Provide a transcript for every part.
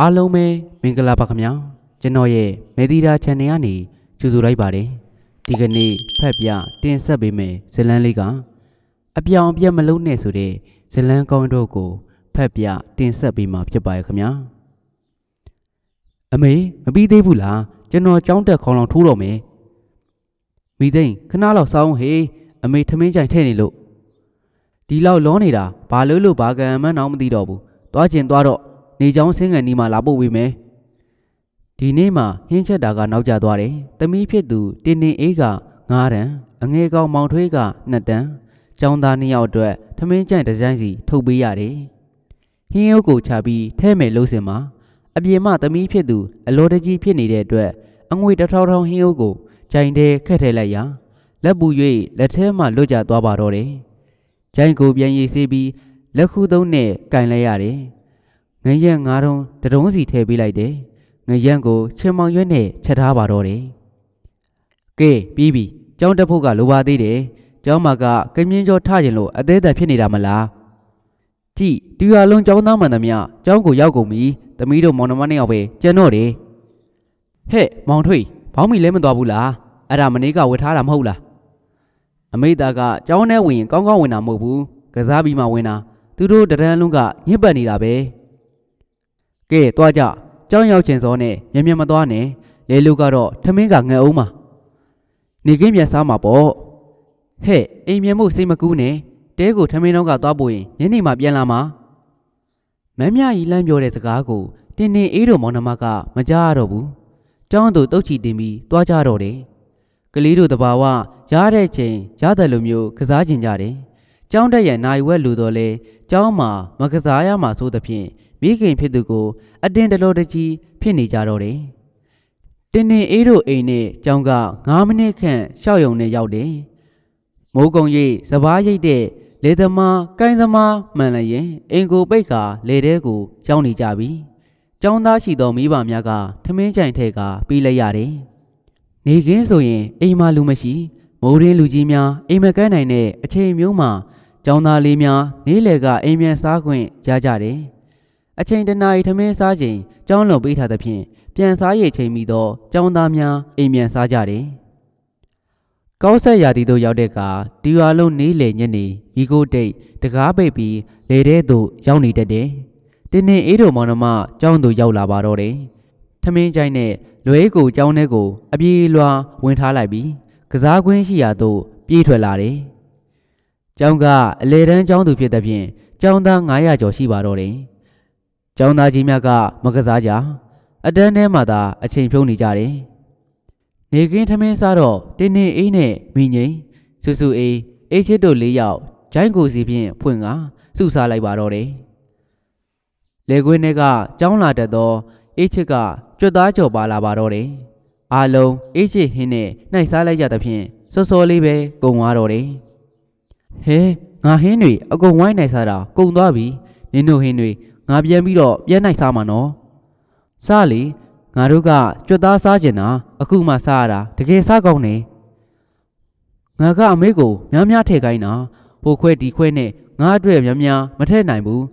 အားလုံးပဲမင်္ဂလာပါခင်ဗျာကျွန်တော်ရဲ့မေဒီတာ channel ကနေကြိုဆိုလိုက်ပါတယ်ဒီကနေ့ဖတ်ပြတင်ဆက်ပေးမယ်ဇလန်းလေးကအပြောင်အပြက်မလုံးနဲ့ဆိုတဲ့ဇလန်းကောင်းတို့ကိုဖတ်ပြတင်ဆက်ပေးမှာဖြစ်ပါရဲ့ခင်ဗျာအမေမပြီးသေးဘူးလားကျွန်တော်ကြောင်းတက်ခေါင်းလောင်ထိုးတော့မယ်မိသိန်းခဏလောက်စောင်းဟေးအမေထမင်းကြိုင်ထဲ့နေလို့ဒီလောက်လောနေတာဘာလို့လို့ဘာကံမှန်းတော့မသိတော့ဘူးသွားကျင်သွားတော့ နေချောင်းဆင်းငံနီးမှာလာပို့ပေးမယ်ဒီနေ့မှဟင်းချက်တာကနောက်ကျသွားတယ်တမီးဖြစ်သူတင်းနေအေးက9တန်းအငယ်ကောင်မောင်ထွေးက2တန်းကျောင်းသား2ယောက်အတွက်ထမင်းကြိုင်တစ်ကြိုင်စီထုတ်ပေးရတယ်ဟင်းရုပ်ကိုချပြီးထဲမယ်လို့စင်မှာအပြေမတမီးဖြစ်သူအလောတကြီးဖြစ်နေတဲ့အတွက်အငွေတစ်ထောင်ထောင်ဟင်းရုပ်ကိုကြိုင်ထဲခက်ထဲလိုက်ရာလက်ပူ၍လက်ထဲမှလွတ်ကျသွားပါတော့တယ်ကြိုင်ကိုပြန်ရေးဆေးပြီးလက်ခုသုံးနဲ့ကင်လိုက်ရတယ် ငရက်ငါးတုံးတတုံးစီထည့်ပေးလိုက်တယ်ငရက်ကိုချင်းမောင်ရွက်နဲ့ချက်ထားပါတော့တယ်ကဲပြီးပြီကျောင်းတက်ဖို့ကလိုပါသေးတယ်ကျောင်းမှာကကမြင်းကျော်ထကျင်လို့အသေးအသက်ဖြစ်နေတာမလားကြည့်တူရလုံးကျောင်းသားမှန်သမျှကျောင်းကိုရောက်ကုန်ပြီသမီးတို့မောင်နှမနှစ်ယောက်ပဲကျန်တော့တယ်ဟဲ့မောင်ထွေးဘောင်းမီလဲမသွားဘူးလားအဲ့ဒါမနေ့ကဝတ်ထားတာမဟုတ်လားအမိသားကကျောင်းထဲဝင်ရင်ကောင်းကောင်းဝင်တာမဟုတ်ဘူးကစားပြီးမှဝင်တာသူတို့တရန်လုံးကညစ်ပတ်နေတာပဲ ကဲသွားကြကြောင်းရောက်ချင်စောနဲ့မြမြမသွားနဲ့လေလူကတော့ထမင်းကငတ်အောင်မှာနေကင်းပြန်စားမှာပေါ့ဟဲ့အိမ်မြမှုစိတ်မကူးနဲ့တဲကိုထမင်းတော့ကသွားပို့ရင်ညနေမှပြန်လာမှာမမ်းမြကြီးလမ်းပြောတဲ့စကားကိုတင်းတင်းအေးတို့မောင်နှမကမကြားရတော့ဘူးကျောင်းသူတုတ်ချီတင်ပြီးသွားကြတော့တယ်ကလေးတို့တဘာဝရားတဲ့ချိန်ရားတယ်လိုမျိုးကစားကျင်ကြတယ်ကျောင်းတက်ရဲ့နိုင်ဝက်လူတော်လဲကျောင်းမှာမကစားရမှာဆိုသဖြင့် မိခင်ဖြစ်သူကိုအတင်းတလို့တကြီးဖြစ်နေကြတော့တယ်။တင်းတင်းအေးတို့အိမ်နဲ့ကြောင်က9မိနစ်ခန့်ရှောက်ယုံနဲ့ရောက်တယ်။မိုးကုံရိပ်စပားရိပ်တဲ့လေသမားကိုင်းသမားမှန်လည်းရင်အင်ကိုပိတ်ကာလေတဲကိုရောက်နေကြပြီ။ကျောင်းသားရှိသောမိဘများကထမင်းကြိုင်ထဲကပြီးလိုက်ရတယ်။နေခင်းဆိုရင်အိမ်မှာလူမရှိမိုးရင်းလူကြီးများအိမ်မကန်းနိုင်တဲ့အချိန်မျိုးမှာကျောင်းသားလေးများနေလေကအိမ်ပြန်စားခွင့်ရကြတယ်။ အချိန်တနာရီထမင်းစားချိန်ကြောင်းလုံပေးထားသဖြင့်ပြန်စားရချိန်မိသောကျောင်းသားများအိမ်ပြန်စားကြတယ်။ကောက်ဆက်ရာသီတို့ရောက်တဲ့အခါဒီရွာလုံးနေလေညနေမိကိုတိတ်တကားပိတ်ပြီးလေထဲသို့ရောက်နေတတ်တယ်။တင်းတင်းအေးတို့မောင်နှမကျောင်းသို့ရောက်လာပါတော့တယ်။ထမင်းကြိုင်းနဲ့လွဲကိုကျောင်းထဲကိုအပြေးလွှာဝင်ထားလိုက်ပြီးကစားကွင်းရှိရာသို့ပြေးထွက်လာတယ်။ကျောင်းကအလေတန်းကျောင်းသူဖြစ်သဖြင့်ကျောင်းသား900ကျော်ရှိပါတော့တယ်။ ကျောင်းသားကြီးများကမကစားကြအတန်းထဲမှာသာအချိန်ဖြုံးနေကြတယ်။နေကင်းထမင်းစားတော့တင်းနေအိနဲ့မိငိမ့်ဆူဆူအေးအိတ်ချစ်တို့လေးယောက်ဂျိုင်းကိုစီဖြင့်ဖွင့်ကစုစားလိုက်ပါတော့တယ်။လေကွင်းထဲကကျောင်းလာတတ်သောအိတ်ချစ်ကကြွတ်သားကြော်ပါလာပါတော့တယ်။အားလုံးအိတ်ချစ်ဟင်းနဲ့နှိုက်စားလိုက်ကြသဖြင့်စောစောလေးပဲကုံသွားတော့တယ်။ဟဲငါဟင်းတွေအကုန်ဝိုင်းနိုင်စားတာကုံသွားပြီနင်တို့ဟင်းတွေ ငါပြန်ပြီးတော့ပြန်နိုင်စားမှာနော်စားလေငါတို့ကကြွက်သားစားကျင်တာအခုမှစားရတာတကယ်စားကောင်းနေငါကအမေကိုများများထည့်ခိုင်းတာဟိုခွဲဒီခွဲနဲ့ငါအတွက်များများမထည့်နိုင်ဘူး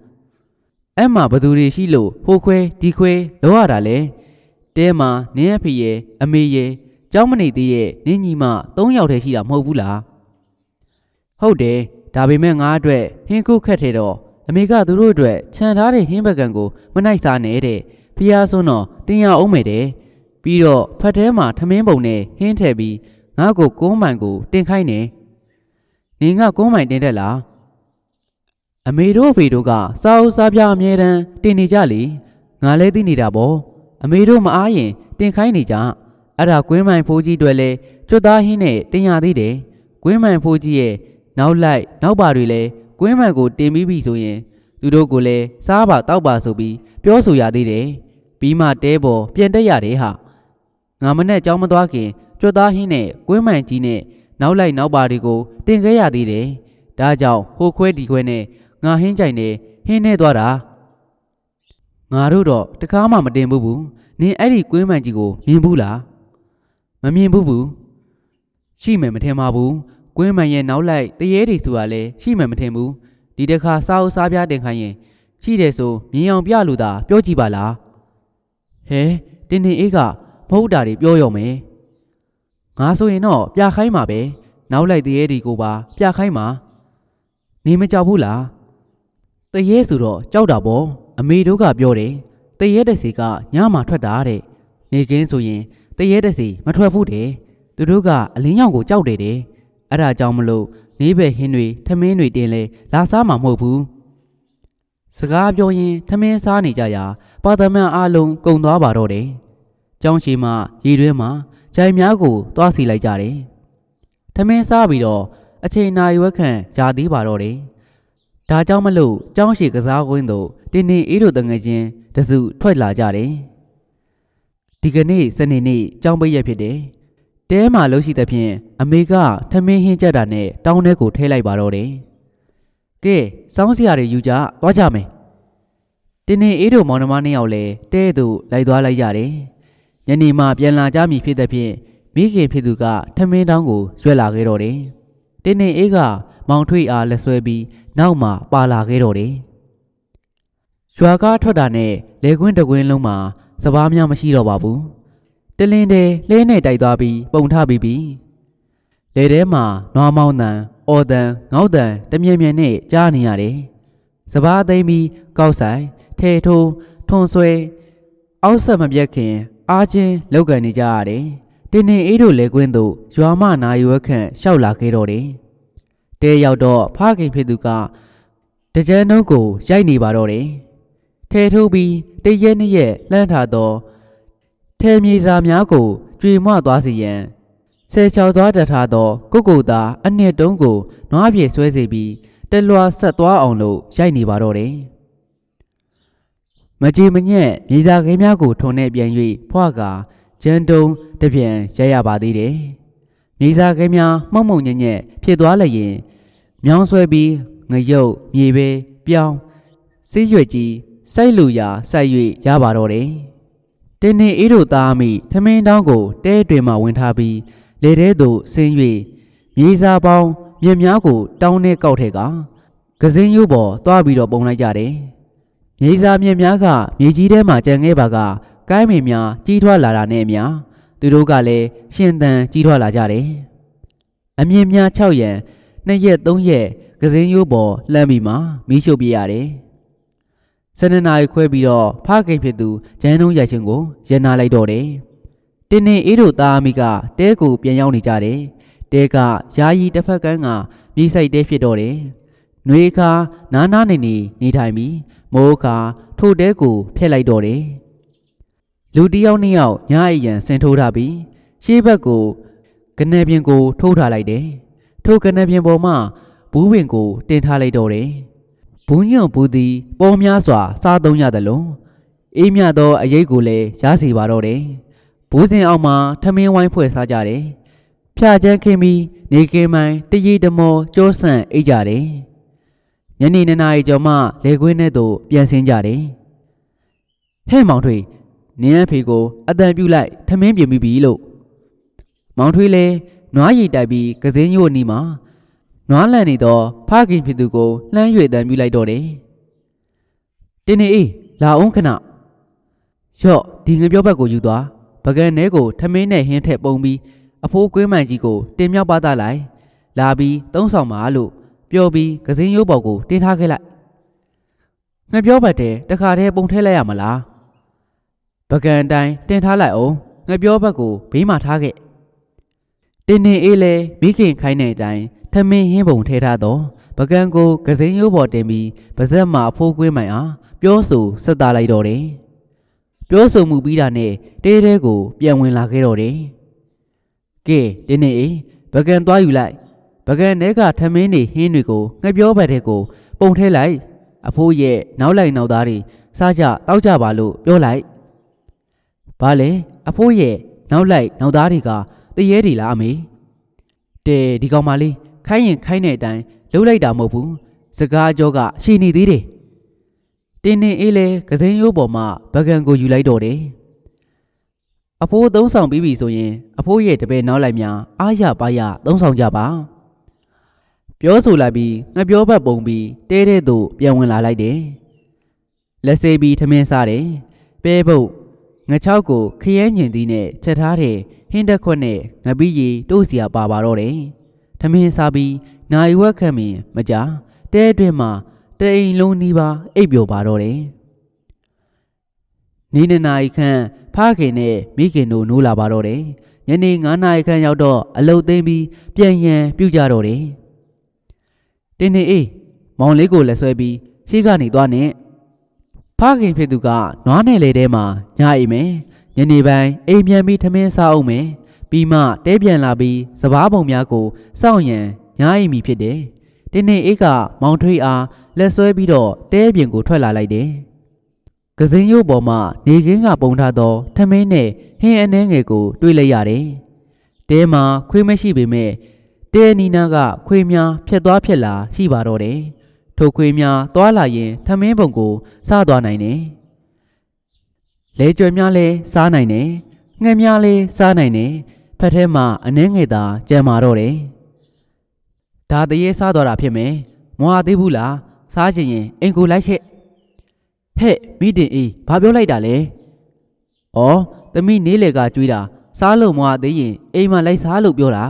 အဲ့မှာဘသူတွေရှိလို့ဟိုခွဲဒီခွဲလောရတာလဲတဲမှာနင်းရဖေရဲ့အမေရဲ့ကျောင်းမနေသေးရဲ့နင်းညီမ၃ယောက်တည်းရှိတာမဟုတ်ဘူးလားဟုတ်တယ်ဒါပေမဲ့ငါအတွက်ဟင်းခုခက်ထဲတော့ အမေကသူတို့အတွက်ခြံထားတဲ့ဟင်းဘက်ကန်ကိုမနိုင်စားနဲ့တဲ့ဖျားစွန်းတော့တင်ရအောင်မယ်တဲ့ပြီးတော့ဖတ်ထဲမှာထမင်းပုံနဲ့ဟင်းထည့်ပြီးငါ့ကိုကုန်းမိုင်ကိုတင်ခိုင်းနေနေငါကုန်းမိုင်တင်တက်လားအမေတို့အဖေတို့ကစားအုပ်စားပြအမြဲတမ်းတင်နေကြလေငါလဲသိနေတာပေါ့အမေတို့မအားရင်တင်ခိုင်းနေကြအဲ့ဒါကွင်းမိုင်ဖိုးကြီးတွေလဲကျွတ်သားဟင်းနဲ့တင်ရသေးတယ်ကွင်းမိုင်ဖိုးကြီးရဲ့နောက်လိုက်နောက်ပါတွေလဲ ကွင်းမှန်ကိုတင်ပြီးပြီဆိုရင်သူတို့ကိုလည်းစားပါတောက်ပါဆိုပြီးပြောဆိုရသေးတယ်ပြီးမှတဲပေါ်ပြန်တက်ရတယ်ဟာငါမနဲ့ကြောင်းမသွားခင်ကြွတ်သားဟင်းနဲ့ကွင်းမှန်ကြီးနဲ့နောက်လိုက်နောက်ပါတွေကိုတင်ခဲ့ရသေးတယ်ဒါကြောင့်ဟိုခွဲဒီခွဲနဲ့ငါဟင်းကြိုင်နဲ့ဟင်းနေသွားတာငါတို့တော့တကားမှမတင်ဘူးဘူးနင်အဲ့ဒီကွင်းမှန်ကြီးကိုမြင်ဘူးလားမမြင်ဘူးဘူးရှိမယ်မထင်ပါဘူး ကွင်းမှန်ရဲ့နောက်လိုက်တရေတွေဆိုတာလည်းရှိမှမထင်ဘူးဒီတစ်ခါစားအုပ်စားပြားတင်ခိုင်းရင်ရှိတယ်ဆိုမြင်အောင်ပြလို့သာပြောကြည့်ပါလားဟဲတင်းတင်းအေးကမဟုတ်တာတွေပြောရောမယ်ငါဆိုရင်တော့ပြခိုင်းမှာပဲနောက်လိုက်တရေဒီကိုပါပြခိုင်းမှာနေမကြောက်ဘူးလားတရေဆိုတော့ကြောက်တာပေါ့အမေတို့ကပြောတယ်တရေတစီကညမှာထွက်တာတဲ့နေကင်းဆိုရင်တရေတစီမထွက်ဘူးတဲ့သူတို့ကအလင်းရောင်ကိုကြောက်တယ်တဲ့ အဲ့ဒါကြောင့်မလို့နေဘက်ဟင်းတွေထမင်းတွေတင်လဲလာစားမှာမဟုတ်ဘူးစကားပြောရင်ထမင်းစားနေကြရာပါသမန်အားလုံးကုံသွားပါတော့တယ်ကျောင်းရှိမှရေတွင်းမှာဂျိုင်များကိုတွားစီလိုက်ကြတယ်ထမင်းစားပြီးတော့အချိန်နာရွက်ခန့်ကြာသေးပါတော့တယ်ဒါကြောင့်မလို့ကျောင်းရှိကစားကွင်းသို့တင်းနေအေးတို့တငယ်ချင်းတစုထွက်လာကြတယ်ဒီကနေ့စနေနေ့ကျောင်းပိတ်ရက်ဖြစ်တယ် တဲမှာလှုပ်ရှိတဲ့ဖြင့်အမေကထမင်းဟင်းကြက်တာနဲ့တောင်းထဲကိုထဲလိုက်ပါတော့တယ်ကဲစောင်းစရာတွေယူကြသွားကြမယ်တင်းနေအေးတို့မောင်နှမနှစ်ယောက်လည်းတဲသို့လိုက်သွားလိုက်ရတယ်ညနေမှပြန်လာကြမည်ဖြစ်တဲ့ဖြင့်မိခင်ဖြစ်သူကထမင်းတောင်းကိုရွက်လာခဲ့တော့တယ်တင်းနေအေးကမောင်ထွေးအားလက်ဆွဲပြီးနောက်မှပါလာခဲ့တော့တယ်ရွာကားထွက်တာနဲ့လေကွင်းတကွင်းလုံးမှာစပားများမရှိတော့ပါဘူး တလင်းတဲ့လဲနဲ့တိုက်သွားပြီးပုံထပြီးပြီလေထဲမှာနွားမောင်းတန်အော်တန်ငေါက်တန်တမြင်မြင်နဲ့ကြားနေရတယ်စပားသိမ့်ပြီးကောက်ဆိုင်ထဲထိုးထွန်ဆွဲအောက်ဆက်မပြတ်ခင် အားချင်းလောက်ကန်နေကြရတယ်တင်းနေအေးတို့လေကွင်းသို့ရွာမနာရွက်ခန့်ရှောက်လာခဲ့တော့တယ်တဲရောက်တော့ဖခင်ဖြစ်သူကတကြမ်းနှုတ်ကိုရိုက်နေပါတော့တယ်ထဲထိုးပြီးတရက်နှစ်ရက်လှမ်းထားတော့ ထဲမြေစာများကိုကြွေမွသွားစီရန်ဆယ်ချောက်သွားတထားသော ကုတ်ကုတ်သားအနှစ်တုံးကိုနွားပြေဆွဲစီပြီးတလွာဆက်သွားအောင်လို့ရိုက်နေပါတော့တယ်မကြည်မညက်မြေစာခင်းများကိုထုံနဲ့ပြန်၍ဖွာကဂျန်တုံတပြန်ရိုက်ရပါသေးတယ်မြေစာခင်းများမှုံမှုံညက်ညက်ဖြစ်သွားလျင်မြောင်းဆွဲပြီးငရုတ်မြေပဲပြောင်းစီးရွက်ကြီးစိုက်လူရာစိုက်၍ရပါတော့တယ်။ တင်းနေအေးတို့သားမိထမင်းတောင်းကိုတဲတွင်မှဝင်ထားပြီးလေထဲသို့ဆင်း၍မြေစာပေါင်းမြက်များကိုတောင်းနဲ့ကောက်ထဲကကစင်းရိုးပေါ်တွားပြီးတော့ပုံလိုက်ကြတယ်။မြေစာမြက်များကမြေကြီးထဲမှာကြံခဲ့ပါကကိုင်းမင်များကြီးထွားလာတာနဲ့အမျှသူတို့ကလည်းရှင်သန်ကြီးထွားလာကြတယ်။အမြင်များ6ရန်နှစ်ရက်3ရက်ကစင်းရိုးပေါ်လှမ်းပြီးမှမီးရှို့ပြရတယ်။ စနေနာရီခွဲပြီးတော့ဖခင်ဖြစ်သူဂျန်နှုံးရိုက်ချင်းကိုရန်နာလိုက်တော့တယ်။တင်းနေအေးတို့သားအမိကတဲကိုပြန်ရောက်နေကြတယ်။တဲကယာယီတစ်ဖက်ကန်းကမြေဆိုင်တဲဖြစ်တော့တယ်။နှွေခါနားနားနေနေနေထိုင်ပြီးမိုးခါထိုတဲကိုဖျက်လိုက်တော့တယ်။လူတစ်ယောက်နှစ်ယောက်ညာအိရန်ဆင်ထိုးထားပြီးရှေးဘက်ကိုကနေပြင်ကိုထိုးထားလိုက်တယ်။ထိုကနေပြင်ပေါ်မှာဘူးဝင်ကိုတင်ထားလိုက်တော့တယ်။ ဘူးညွန့်ဘူးသည်ပေါ်များစွာ စားသုံးရတယ်လို့အေးမြသောအရေးကိုလည်းရစီပါတော့တယ်။ဘူးစင်အောင်မှာထမင်းဝိုင်းဖွဲ့စားကြတယ်။ဖြာချမ်းခင်းပြီးနေကင်းမိုင်းတရီတမောကြောဆန့်အိတ်ကြတယ်။ညနေ2နာရီကျော်မှလေခွင်းထဲသို့ပြန်ဆင်းကြတယ်။ဟဲ့မောင်ထွေနင်းအဖေကိုအတန်ပြုတ်လိုက်ထမင်းပြင်ပြီးပြီလို့မောင်ထွေလည်းနွားရည်တိုက်ပြီးကစင်းရိုးနီးမှာ နွားလန့်နေတော့ဖခင်ဖြစ်သူကိုလှမ်း၍တန်ပြလိုက်တော့တယ်။တင်းနေအေးလာအောင်ခဏရော့ဒီငပြောဘက်ကိုယူသွားပကံထဲကိုထမင်းနဲ့ဟင်းထက်ပုံပြီးအဖိုးကွင်းမှန်ကြီးကိုတင်မြောက်ပါသားလိုက်လာပြီးသုံးဆောင်ပါလို့ပြောပြီးကစင်းရိုးပေါ်ကိုတင်ထားခဲ့လိုက်ငပြောဘက်တဲ့တခါတည်းပုံထဲလိုက်ရမလားပကံအတိုင်းတင်ထားလိုက်အောင်ငပြောဘက်ကိုဘေးမှာထားခဲ့တင်းနေအေးလဲမိခင်ခိုင်းတဲ့အတိုင်း ထမင်းဟင်းပုံထဲထားတော့ပကံကိုကစင်းရိုးပေါ်တင်ပြီးပါဇက်မှာအဖိုးကွင်းမိုင်အားပြောဆိုဆက်သားလိုက်တော့တယ်ပြောဆိုမှုပြီးတာနဲ့တေးသေးကိုပြန်ဝင်လာခဲ့တော့တယ်ကဲတင်းနေအေးပကံသွားယူလိုက်ပကံထဲကထမင်းတွေဟင်းတွေကိုငှက်ပြောဘက်ထဲကို ပုံထဲလိုက်အဖိုးရဲ့နောက်လိုက်နောက်သားတွေစားကြတောက်ကြပါလို့ပြောလိုက်ဘာလဲအဖိုးရဲ့နောက်လိုက်နောက်သားတွေကတရေတွေလားအမေတဲဒီကောင်မလေး ခိုင်းရင်ခိုင်းတဲ့အတိုင်းလှုပ်လိုက်တာမဟုတ်ဘူးစကားကြောကရှည်နေသေးတယ်တင်းနေအေးလဲကစင်းရိုးပေါ်မှာဗကန်ကိုယူလိုက်တော့တယ်အဖိုးသုံးဆောင်ပြီးပြီဆိုရင်အဖိုးရဲ့တပည့်နောက်လိုက်များအားရပါရသုံးဆောင်ကြပါပြောဆိုလိုက်ပြီးငါပြောဘက်ပုံပြီးတဲတဲ့သို့ပြန်ဝင်လာလိုက်တယ်လက်စေးပြီးထမင်းစားတယ်ပဲပုတ်ငချောက်ကိုခရဲညင်သီးနဲ့ချက်ထားတဲ့ဟင်းတက်ခွက်နဲ့ငပီးရီတို့စီယာပါပါတော့တယ်။ထ မင်းစားပြီးနိုင်ဝက်ခန့်မင်မကြတဲအတွင်းမှာတအိမ်လုံးနီးပါးအိပ်ပျော်ပါတော့တယ်။နေ့နှစ်နာရီခန့်ဖခင်နဲ့မိခင်တို့နိုးလာပါတော့တယ်။ညနေ9နာရီခန့်ရောက်တော့အလုတ်သိမ်းပြီးပြန်ရန်ပြုတ်ကြတော့တယ်။တင်းနေအေးမောင်လေးကိုလက်ဆွဲပြီးရှိကနေသွားနဲ့ဖခင်ဖြစ်သူကနွားနယ်လေထဲမှာညအိမ်မယ်ညနေပိုင်းအိမ်ပြန်ပြီးထမင်းစားအောင်မယ် ပြီးမှတဲပြန်လာပြီးစပားပုံများကိုစောင့်ရန်ညအိမ်မီဖြစ်တယ်တင်းနေအေးကမောင်ထွေးအားလက်ဆွဲပြီးတော့တဲပြင်ကိုထွက်လာလိုက်တယ်ကစင်းရုပ်ပေါ်မှာနေကင်းကပုံထားသောထမင်းနဲ့ဟင်းအနှဲငယ်ကိုတွေ့လိုက်ရတယ်တဲမှာခွေးမရှိပေမဲ့တဲနီနာကခွေးများဖြက်သွားဖြက်လာရှိပါတော့တယ်ထိုခွေးများသွားလာရင်ထမင်းပုံကိုစားသွားနိုင်တယ်။လဲကြွယ်များလည်းစားနိုင်တယ်။ ငှက်များလည်းစားနိုင်တယ်။ဖက်ထဲမှာအနှဲငယ်သာကြံမာတော့တယ်။ဒါတရေစားသွားတာဖြစ်မယ်။မွာသေးဘူးလား။စားချင်ရင်အိမ်ကိုလိုက်ခဲ့။ဟဲ့မိတင်အေးဘာပြောလိုက်တာလဲ။ဩသမီးနေလေကကြွေးတာစားလို့မွာသေးရင်အိမ်မှာလိုက်စားလို့ပြောတာ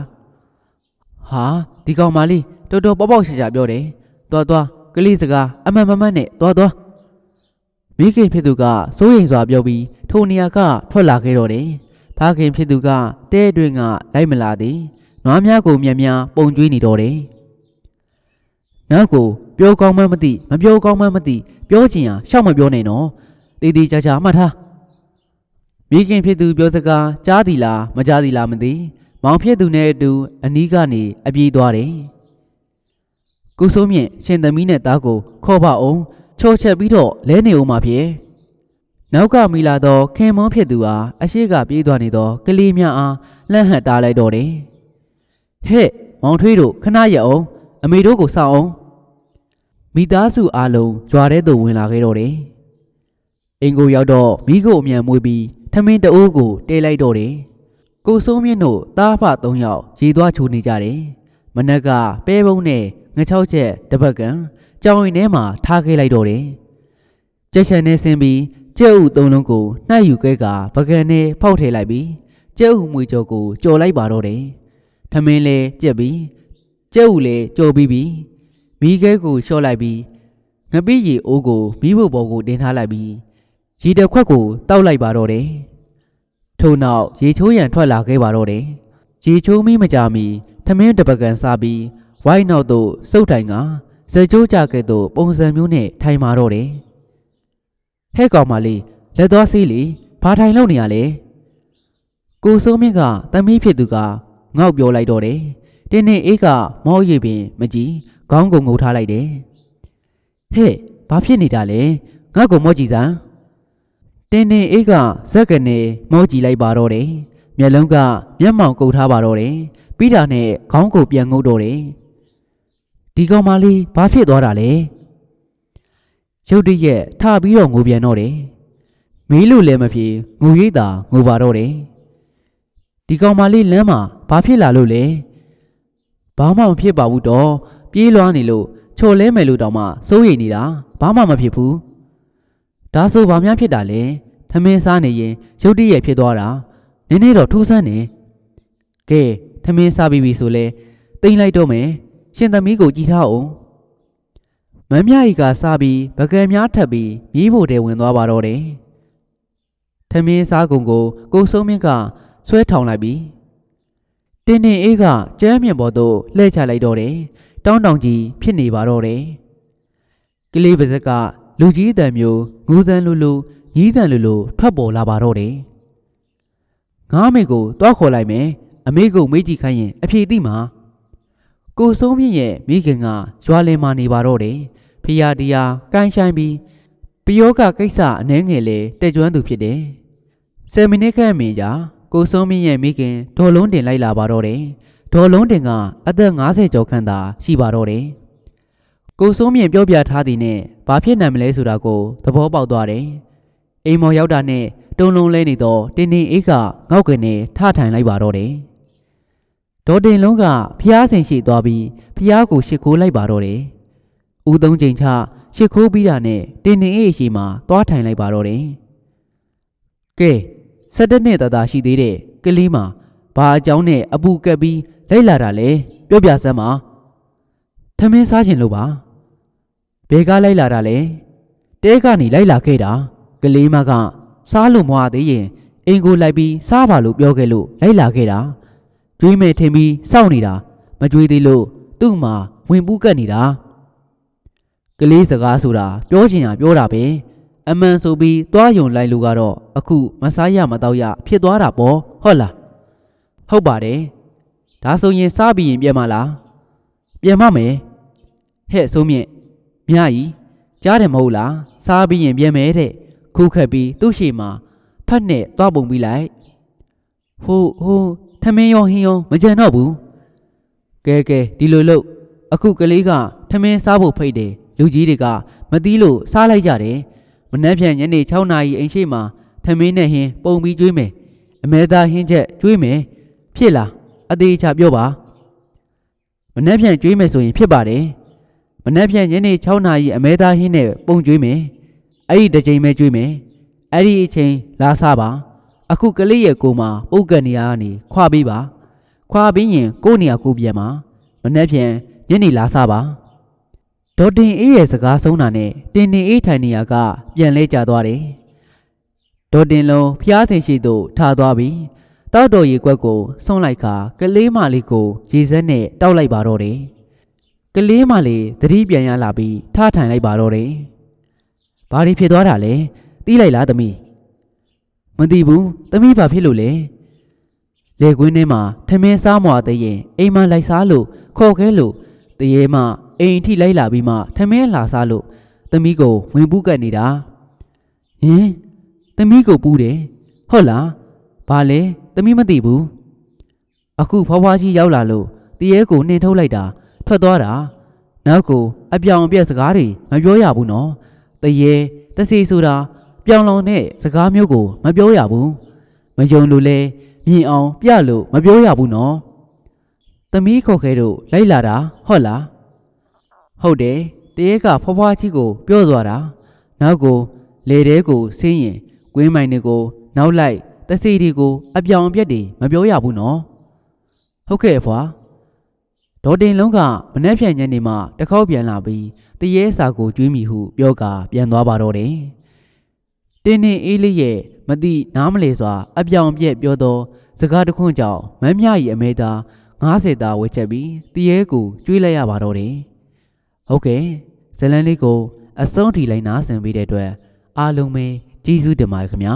။ဟာဒီကောင်မလေးတော်တော်ပေါက်ပေါက်ရှာရှာပြောတယ်။သွားသွားကလေးစကားအမှန်မမှန်နဲ့သွားသွား မိခင်ဖြစ်သူကစိုးရိမ်စွာပြောပြီးထိုနေရာကထွက်လာခဲ့တော့တယ်ဖခင်ဖြစ်သူကတဲအတွင်းကလိုက်မလာသည်နွားများကိုမြန်မြန်ပုံကျွေးနေတော့တယ်နောက်ကိုပြောကောင်းမှမသိမပြောကောင်းမှမသိပြောချင်ရရှောက်မပြောနဲ့နော်တီတီချာချာမှတ်ထားမိခင်ဖြစ်သူပြောစကားကြားသည်လားမကြားသည်လားမသိမောင်ဖြစ်သူနဲ့အတူအနီးကနေအပြေးသွားတယ်ကုစိုးမြင့်ရှင်သမီးနဲ့သားကိုခေါ်ပါအောင် ချိုးချက်ပြီးတော့လဲနေအောင်ပါဖြစ်နောက်ကမိလာတော့ခင်မွန်းဖြစ်သူဟာအရှိကပြေးသွားနေတော့ကလေးများအားလှမ်းဟတ်တားလိုက်တော့တယ်ဟဲ့မောင်ထွေးတို့ခဏရအောင်အမေတို့ကိုစောင့်အောင်မိသားစုအားလုံးရွာထဲသို့ဝင်လာခဲ့တော့တယ်အင်ကိုရောက်တော့မိကိုအမြန်မွေးပြီးထမင်းတအိုးကိုတဲလိုက်တော့တယ်ကိုစိုးမြင့်တို့သားဖ၃ယောက်ရေသွားချိုးနေကြတယ်မနက်ကပဲပုံးနဲ့ငချောက်ချက်တပတ်ကန် ကြောင်ရင်ထဲမှာထားခဲ့လိုက်တော့တယ်။ကြက်ချန်နဲ့ဆင်းပြီးကျဲဥသုံးလုံးကိုနှိုက်ယူခဲ့ကပကံနဲ့ဖောက်ထည့်လိုက်ပြီးကျဲဥမွေကြော်ကိုကြော်လိုက်ပါတော့တယ်။ထမင်းလဲကြက်ပြီးကျဲဥလဲကြော်ပြီးပြီးမိခဲကိုလျှော့လိုက်ပြီးငပိရီအိုးကိုမိဖို့ဘော်ကိုတင်ထားလိုက်ပြီးရေတစ်ခွက်ကိုတောက်လိုက်ပါတော့တယ်။ထို့နောက်ရေချိုးရန်ထွက်လာခဲ့ပါတော့တယ်။ရေချိုးမိမကြမီထမင်းတပကံစားပြီးဝိုင်းနောက်သို့စုပ်တိုင်က ဇကြိုးကြကဲ့သို့ပုံစံမျိုးနဲ့ထိုင်မာတော့တယ်ဟဲ့ကောင်မလေးလက်သွားစီးလေဘာထိုင်လို့နေရလဲကိုစိုးမြင့်ကတမီးဖြစ်သူကငေါ့ပြောလိုက်တော့တယ်တင်းနေအေးကမောရိပ်ပင်မကြည့်ခေါင်းကုံငုံထားလိုက်တယ်ဟဲ့ဘာဖြစ်နေတာလဲငါ့ကိုမော့ကြည့်စမ်းတင်းနေအေးကဇက်ကနေမော့ကြည့်လိုက်ပါတော့တယ်မျက်လုံးကမျက်မှောင်ကုတ်ထားပါတော့တယ်ပြီးတာနဲ့ခေါင်းကိုပြန်ငုတ်တော့တယ် ဒီကောင်မလေးဘာဖြစ်သွားတာလဲရုတ်တရက်ထပြီးတော့ငိုပြန်တော့တယ်မီးလို့လည်းမဖြစ်ငိုရိပ်သာငိုပါတော့တယ်ဒီကောင်မလေးလမ်းမှာဘာဖြစ်လာလို့လဲဘာမှမဖြစ်ပါဘူးတော့ပြေးလွှားနေလို့ချိုလဲမယ်လို့တောင်မှစိုးရိမ်နေတာဘာမှမဖြစ်ဘူးဒါဆိုဘာများဖြစ်တာလဲထမင်းစားနေရင်ရုတ်တရက်ဖြစ်သွားတာနည်းနည်းတော့ထူးဆန်းနေကဲထမင်းစားပြီးပြီဆိုလဲတိမ်လိုက်တော့မယ် ရှင်သမီးကိုကြည်ထားအောင်မမ်းမြကြီးကစားပြီးပကံများထပ်ပြီးမြည်ဖို့တဲဝင်သွားပါတော့တယ်ထမင်းစားကုန်ကိုကိုစိုးမင်းကဆွဲထောင်လိုက်ပြီးတင်းတင်းအေးကကျမ်းမြင့်ပေါ်သို့လှည့်ချလိုက်တော့တယ်တောင်းတောင်ကြီးဖြစ်နေပါတော့တယ်ကလေးပါဇက်ကလူကြီးတန်မျိုးငူးစမ်းလူလူညီးစံလူလူထွက်ပေါ်လာပါတော့တယ်ငါမေကိုတွားခေါ်လိုက်မယ်အမေကိုမေးကြည့်ခိုင်းရင်အဖြေသိမှာ ကိုစိုးမြင့်ရဲ့မိခင်ကရွာလင်မာနေပါတော့တယ်ဖီယာတီယာကိုင်းဆိုင်ပြီးပယောကကိစ္စအနှဲငယ်လေတက်ကျွမ်းသူဖြစ်တယ်ဆယ်မိနစ်ခန့်မြင်ကြာကိုစိုးမြင့်ရဲ့မိခင်ဒေါ်လုံးတင်လိုက်လာပါတော့တယ်ဒေါ်လုံးတင်ကအသက်50ကျော်ခန့်သာရှိပါတော့တယ်ကိုစိုးမြင့်ပြောပြထားသည်နဲ့ဘာဖြစ်နိုင်မလဲဆိုတာကိုသဘောပေါက်သွားတယ်အိမ်မော်ရောက်တာနဲ့တုံလုံးလဲနေတော့တင်းတင်းအေးကငေါက်ကနေထထိုင်လိုက်ပါတော့တယ် ဒေါ်တင်လုံးကဖျားစင်ရှိသွားပြီးဖျားကိုရှ िख ိုးလိုက်ပါတော့တယ်။ဦးသုံးချိန်ချရှ िख ိုးပြီးတာနဲ့တင်နေအေးအရှိမှာသွားထိုင်လိုက်ပါတော့တယ်ကဲ17နှစ်သားသားရှိသေးတဲ့ကလေးမှာဘာအကြောင်းနဲ့အပူကက်ပြီးလိုက်လာတာလဲပြောပြစမ်းပါထမင်းစားခြင်းလို့ပါဘယ်ကလိုက်လာတာလဲတဲကနေလိုက်လာခဲ့တာကလေးမကစားလို့မဝသေးရင်အင်ကိုလိုက်ပြီးစားပါလို့ပြောခဲ့လို့လိုက်လာခဲ့တာ ကျွေးမယ်ထင်ပြီးစောင့်နေတာမကျွေးသေးလို့သူ့မှာဝင်ပူးကတ်နေတာကလေးစကားဆိုတာပြောချင်တာပြောတာပဲအမှန်ဆိုပြီးသွားယုံလိုက်လို့ကတော့အခုမစားရမတော့ရဖြစ်သွားတာပေါ့ဟုတ်လားဟုတ်ပါတယ်ဒါဆိုရင်စားပြီးရင်ပြန်မလားပြန်မမယ်ဟဲ့ဆိုမြင့်မြကြီးကြားတယ်မဟုတ်လားစားပြီးရင်ပြန်မယ်တဲ့ခုခက်ပြီးသူ့ရှေ့မှာဖတ်နဲ့သွားပုံပြီးလိုက်ဟိုဟို ထမင်းရောဟင်းရောမကြံတော့ဘူးကဲကဲဒီလိုလို့အခုကလေးကထမင်းစားဖို့ဖိတ်တယ်လူကြီးတွေကမသီးလို့စားလိုက်ကြတယ်မနှက်ဖြန်ညနေ6နာရီအိမ်ရှိမှာထမင်းနဲ့ဟင်းပုံပြီးကျွေးမယ်အမဲသားဟင်းချက်ကျွေးမယ်ဖြစ်လားအသေးချာပြောပါမနှက်ဖြန်ကျွေးမယ်ဆိုရင်ဖြစ်ပါတယ်မနှက်ဖြန်ညနေ6နာရီအမဲသားဟင်းနဲ့ပုံကျွေးမယ်အဲ့ဒီတစ်ချိန်ပဲကျွေးမယ်အဲ့ဒီအချိန်လာစားပါ အခုကလေးရဲ့ကိုယ်မှာပုတ်ကနေရကနေခွာပေးပါခွာပြီးရင်ကိုယ့်နေရာကိုယ်ပြန်ပါမနှက်ဖြန်ညနေလာစားပါဒေါ်တင်အေးရဲ့စကားဆုံးတာနဲ့တင်တင်အေးထိုင်နေရကပြန်လဲကြသွားတယ်ဒေါ်တင်လုံးဖျားစင်ရှိသို့ထားသွားပြီးတောက်တော်ရီကွက်ကိုဆွန့်လိုက်ခါကလေးမလေးကိုရေစက်နဲ့တောက်လိုက်ပါတော့တယ်ကလေးမလေးသတိပြန်ရလာပြီးထားထိုင်လိုက်ပါတော့တယ်ဘာတွေဖြစ်သွားတာလဲတီးလိုက်လားသမီး မသိဘူးသမီးဘာဖြစ်လို့လဲလေကွင်းထဲမှာထမင်းစားမွာသေးရင်အိမ်မလိုက်စားလို့ခေါ်ခဲလို့တရေမအိမ်ထိလိုက်လာပြီးမှထမင်းလာစားလို့သမီးကိုဝင်ပူးကတ်နေတာဟင်သမီးကိုပူးတယ်ဟုတ်လားဘာလဲသမီးမသိဘူးအခုဖွားဖွားကြီးရောက်လာလို့တရေကိုနှင်ထုတ်လိုက်တာထွက်သွားတာနောက်ကိုအပြောင်အပြက်စကားတွေမပြောရဘူးနော်တရေတစီဆိုတာ ပြောင်လောင်တဲ့စကားမျိုးကို မပြောရဘူးမယုံလို့လဲမြင်အောင်ပြလို့မပြောရဘူးနော်သမီးခေါ်ခဲတို့လိုက်လာတာဟုတ်လားဟုတ်တယ်တရေကဖွားဖွားကြီးကို ပြောသွားတာနောက်ကိုလေတဲကိုဆင်းရင်ကွင်းမိုင်တွေကို နောက်လိုက်တစီတွေကိုအပြောင်အပြက်တွေမပြောရဘူးနော်ဟုတ်ကဲ့ဖွာဒေါ်တင်လုံးကမနှက်ဖြန်ညနေမှတစ်ခေါက်ပြန်လာပြီးတရေစာကိုကျွေးမိဟုပြောကာပြန်သွားပါတော့တယ် တင်းတင်းအေးလေးရဲ့မတိနားမလေစွာအပြောင်အပြက်ပြောသောစကားတစ်ခွန်းကြောင့်မမ်းမြရီအမေသား90သားဝေချက်ပြီးတရေကိုကျွေးလိုက်ရပါတော့တယ်ဟုတ်ကဲ့ဇလန်လေးကို အဆုံးထိလိုက်နာဆင်ပေးတဲ့အတွက်အားလုံးပဲကျေးဇူးတင်ပါတယ်ခင်ဗျာ